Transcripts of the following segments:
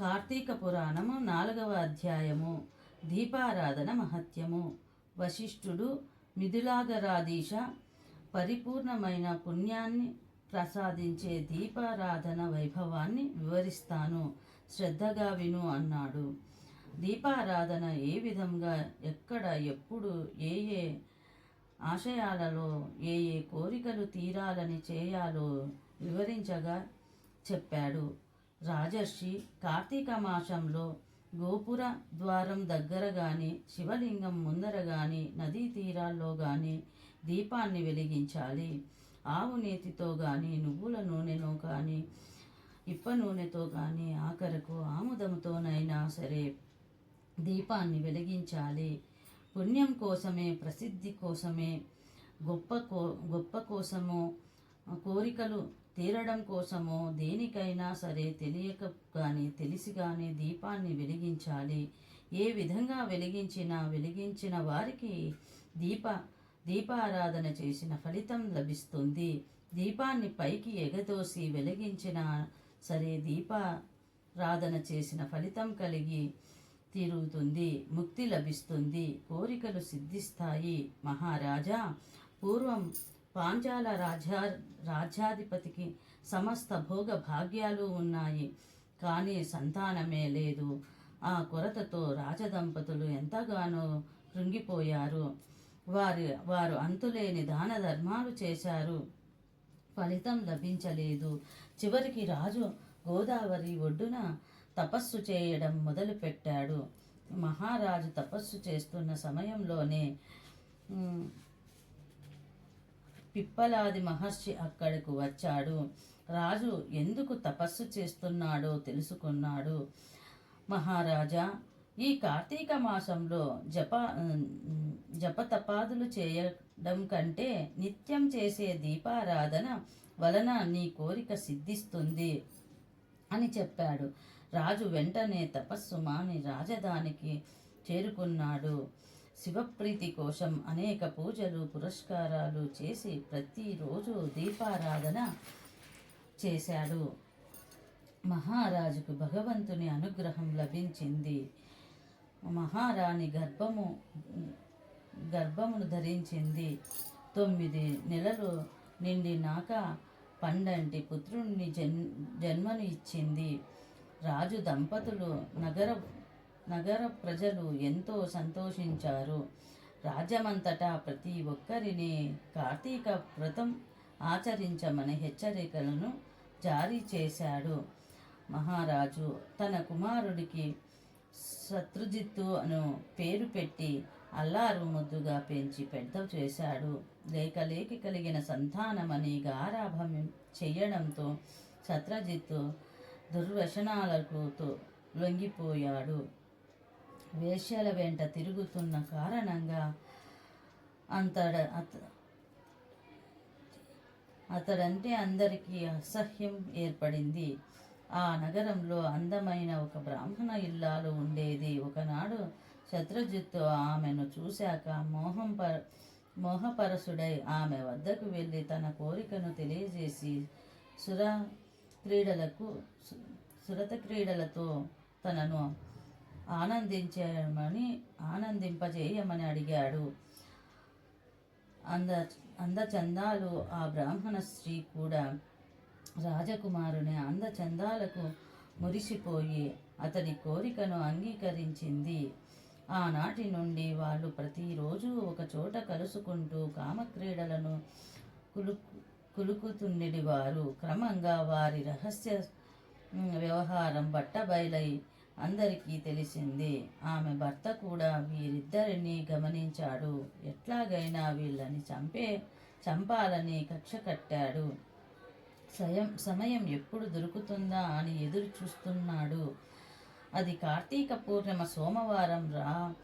కార్తీక పురాణము నాలుగవ అధ్యాయము. దీపారాధన మహత్యము. వశిష్ఠుడు మిథులాగరాధీశ పరిపూర్ణమైన పుణ్యాన్ని ప్రసాదించే దీపారాధన వైభవాన్ని వివరిస్తాను. శ్రద్ధగా విను అన్నాడు. దీపారాధన ఏ విధంగా ఎక్కడ ఎప్పుడు ఏ ఏ ఆశయాలలో ఏ ఏ కోరికలు తీరాలని చేయాలో వివరించగా చెప్పాడు. రాజర్షి కార్తీక మాసంలో గోపుర ద్వారం దగ్గర కానీ శివలింగం ముందర కానీ నదీ తీరాల్లో కానీ దీపాన్ని వెలిగించాలి. ఆవు నేతితో కానీ నువ్వుల నూనెను కానీ ఇప్ప నూనెతో కానీ ఆఖరకు ఆముదముతోనైనా సరే దీపాన్ని వెలిగించాలి. పుణ్యం కోసమే ప్రసిద్ధి కోసమే గొప్ప కో గొప్ప కోసము కోరికలు తీరడం కోసమో దేనికైనా సరే తెలియక కానీ తెలిసి కానీ దీపాన్ని వెలిగించాలి. ఏ విధంగా వెలిగించినా వెలిగించిన వారికి దీప దీపారాధన చేసిన ఫలితం లభిస్తుంది. దీపాన్ని పైకి ఎగదోసి వెలిగించిన సరే దీపారాధన చేసిన ఫలితం కలిగి తీరుతుంది. ముక్తి లభిస్తుంది. కోరికలు సిద్ధిస్తాయి. మహారాజా పూర్వం పాంచాల రాజా రాజ్యాధిపతికి సమస్త భోగ భాగ్యాలు ఉన్నాయి. కానీ సంతానమే లేదు. ఆ కొరతతో రాజదంపతులు ఎంతగానో కృంగిపోయారు. వారి వారు అంతులేని దాన ధర్మాలు చేశారు. ఫలితం లభించలేదు. చివరికి రాజు గోదావరి ఒడ్డున తపస్సు చేయడం మొదలుపెట్టాడు. మహారాజు తపస్సు చేస్తున్న సమయంలోనే పిప్పలాది మహర్షి అక్కడకు వచ్చాడు. రాజు ఎందుకు తపస్సు చేస్తున్నాడో తెలుసుకున్నాడు. మహారాజా ఈ కార్తీక మాసంలో జప జపతపాదులు చేయడం కంటే నిత్యం చేసే దీపారాధన వలన నీ కోరిక సిద్ధిస్తుంది అని చెప్పాడు. రాజు వెంటనే తపస్సు మాని రాజధానికి చేరుకున్నాడు. శివప్రీతి కోసం అనేక పూజలు పురస్కారాలు చేసి ప్రతిరోజు దీపారాధన చేశాడు. మహారాజుకు భగవంతుని అనుగ్రహం లభించింది. మహారాణి గర్భము గర్భమును ధరించింది. తొమ్మిది నెలలు నిండినాక పండంటి పుత్రుణ్ణి జన్ జన్మను ఇచ్చింది. రాజు దంపతులు నగర నగర ప్రజలు ఎంతో సంతోషించారు. రాజ్యమంతటా ప్రతి ఒక్కరిని కార్తీక వ్రతం ఆచరించమని హెచ్చరికలను జారీ చేశాడు. మహారాజు తన కుమారుడికి శత్రుజిత్తు అను పేరు పెట్టి అల్లారు ముద్దుగా పెంచి పెద్ద చేశాడు. లేక లేకి కలిగిన సంతానమని గారాభం చేయడంతో శత్రుజిత్తు దుర్వశనాలకు తో- లొంగిపోయాడు. వేశ్యల వెంట తిరుగుతున్న కారణంగా అంతడ అత అతడంటే అందరికీ అసహ్యం ఏర్పడింది. ఆ నగరంలో అందమైన ఒక బ్రాహ్మణ ఇల్లాలు ఉండేది. ఒకనాడు శత్రుజిత్తు ఆమెను చూశాక మోహం పర మోహపరసుడై ఆమె వద్దకు వెళ్ళి తన కోరికను తెలియజేసి సుర క్రీడలకు సురత క్రీడలతో తనను ఆనందించమని ఆనందింపజేయమని అడిగాడు. అంద అందచందాలు ఆ బ్రాహ్మణ స్త్రీ కూడా రాజకుమారుని అందచందాలకు మురిసిపోయి అతని కోరికను అంగీకరించింది. ఆనాటి నుండి వాళ్ళు ప్రతిరోజు ఒక చోట కలుసుకుంటూ కామక్రీడలను కులు కులుకుతుండేవారు. క్రమంగా వారి రహస్య వ్యవహారం బట్టబయలై అందరికీ తెలిసింది. ఆమె భర్త కూడా వీరిద్దరిని గమనించాడు. ఎట్లాగైనా వీళ్ళని చంపే చంపాలని కక్ష కట్టాడు. సయం సమయం ఎప్పుడు దొరుకుతుందా అని ఎదురు చూస్తున్నాడు. అది కార్తీక పూర్ణిమ సోమవారం రా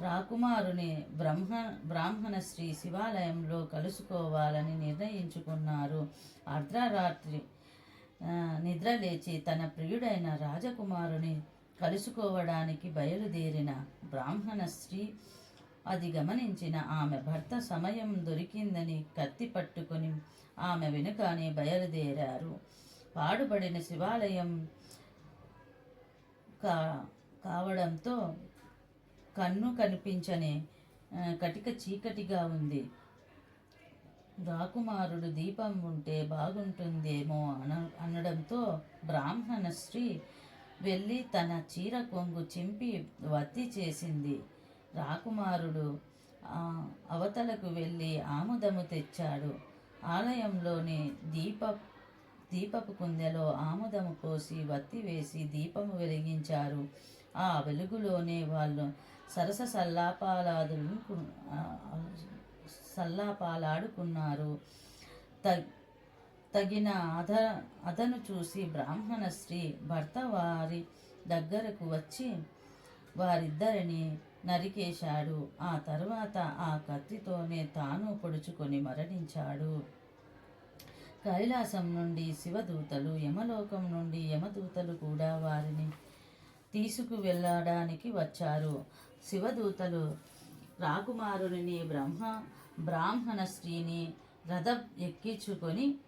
రాకుమారుని బ్రహ్మ బ్రాహ్మణ శ్రీ శివాలయంలో కలుసుకోవాలని నిర్ణయించుకున్నారు. అర్ధరాత్రి నిద్రలేచి తన ప్రియుడైన రాజకుమారుని కలుసుకోవడానికి బయలుదేరిన బ్రాహ్మణ స్త్రీ అది గమనించిన ఆమె భర్త సమయం దొరికిందని కత్తి పట్టుకొని ఆమె వెనుకనే బయలుదేరారు. పాడుబడిన శివాలయం కా కావడంతో కన్ను కనిపించని కటిక చీకటిగా ఉంది. రాకుమారుడు దీపం ఉంటే బాగుంటుందేమో అన అనడంతో బ్రాహ్మణ స్త్రీ వెళ్ళి తన చీర కొంగు చింపి వత్తి చేసింది. రాకుమారుడు అవతలకు వెళ్ళి ఆముదము తెచ్చాడు. ఆలయంలోని దీప దీపపు కుందెలో ఆముదము పోసి వత్తి వేసి దీపము వెలిగించారు. ఆ వెలుగులోనే వాళ్ళు సరస సల్లాపాలాదులు సల్లాపాలాడుకున్నారు. త తగిన అధ అదను చూసి బ్రాహ్మణ స్త్రీ భర్త వారి దగ్గరకు వచ్చి వారిద్దరిని నరికేశాడు. ఆ తర్వాత ఆ కత్తితోనే తాను పొడుచుకొని మరణించాడు. కైలాసం నుండి శివదూతలు యమలోకం నుండి యమదూతలు కూడా వారిని తీసుకు వెళ్ళడానికి వచ్చారు. శివదూతలు రాకుమారుని బ్రహ్మ బ్రాహ్మణ స్త్రీని రథం ఎక్కించుకొని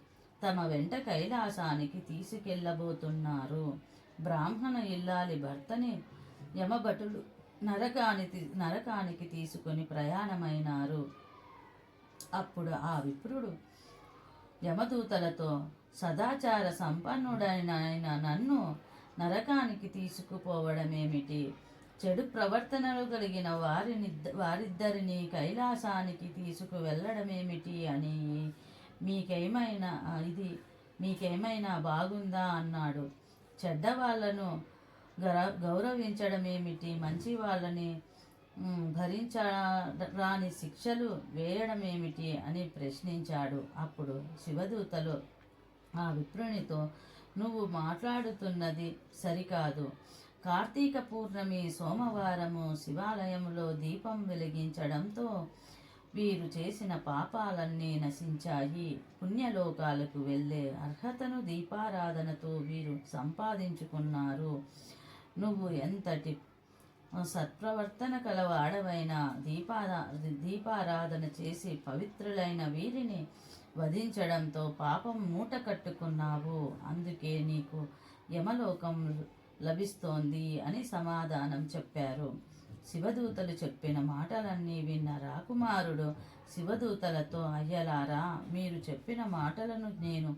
తమ వెంట కైలాసానికి తీసుకెళ్ళబోతున్నారు బ్రాహ్మణ ఇల్లాలి భర్తని యమభటులు నరకానికి నరకానికి తీసుకొని ప్రయాణమైనారు. అప్పుడు ఆ విప్రుడు యమదూతలతో సదాచార సంపన్నుడైన నన్ను నరకానికి తీసుకుపోవడమేమిటి? చెడు ప్రవర్తనలు కలిగిన వారిని వారిద్దరిని కైలాసానికి తీసుకువెళ్ళడమేమిటి? అని మీకేమైనా ఇది మీకేమైనా బాగుందా అన్నాడు. చెడ్డవాళ్ళను గర గౌరవించడమేమిటి? మంచి వాళ్ళని భరించరాని శిక్షలు వేయడమేమిటి అని ప్రశ్నించాడు. అప్పుడు శివదూతలు ఆ విప్రునితో నువ్వు మాట్లాడుతున్నది సరికాదు. కార్తీక పూర్ణమి సోమవారము శివాలయంలో దీపం వెలిగించడంతో వీరు చేసిన పాపాలన్నీ నశించాయి. పుణ్యలోకాలకు వెళ్ళే అర్హతను దీపారాధనతో వీరు సంపాదించుకున్నారు. నువ్వు ఎంతటి సత్ప్రవర్తన కలవాడవైన దీపారా దీపారాధన చేసి పవిత్రులైన వీరిని వధించడంతో పాపం మూట కట్టుకున్నావు. అందుకే నీకు యమలోకం లభిస్తోంది అని సమాధానం చెప్పారు. శివదూతలు చెప్పిన మాటలన్నీ విన్న రాకుమారుడు శివదూతలతో అయ్యలారా మీరు చెప్పిన మాటలను నేను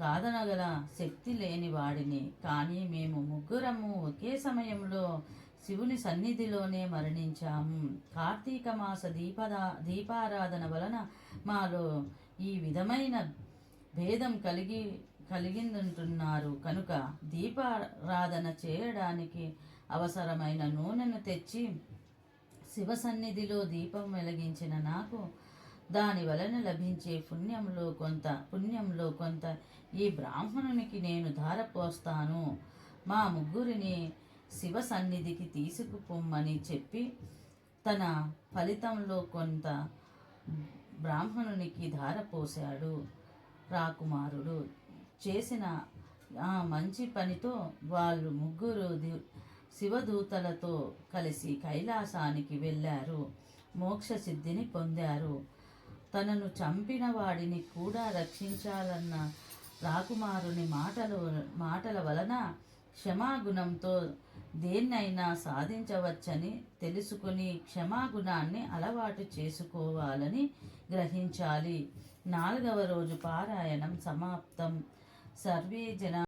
కాదనగల శక్తి లేని వాడిని. కానీ మేము ముగ్గురము ఒకే సమయంలో శివుని సన్నిధిలోనే మరణించాము. కార్తీక మాస దీపదా దీపారాధన వలన మాలో ఈ విధమైన భేదం కలిగి కలిగిందంటున్నారు. కనుక దీపారాధన చేయడానికి అవసరమైన నూనెను తెచ్చి శివ సన్నిధిలో దీపం వెలిగించిన నాకు దాని వలన లభించే పుణ్యంలో కొంత పుణ్యంలో కొంత ఈ బ్రాహ్మణునికి నేను ధారపోస్తాను. మా ముగ్గురిని శివ సన్నిధికి తీసుకుపోమ్మని చెప్పి తన ఫలితంలో కొంత బ్రాహ్మణునికి ధారపోశాడు. రాకుమారుడు చేసిన ఆ మంచి పనితో వాళ్ళు ముగ్గురు శివదూతలతో కలిసి కైలాసానికి వెళ్ళారు. మోక్ష సిద్ధిని పొందారు. తనను చంపిన వాడిని కూడా రక్షించాలన్న రాకుమారుని మాటలు మాటల వలన క్షమాగుణంతో దేన్నైనా సాధించవచ్చని తెలుసుకుని క్షమాగుణాన్ని అలవాటు చేసుకోవాలని గ్రహించాలి. నాలుగవ రోజు పారాయణం సమాప్తం. సర్వే జన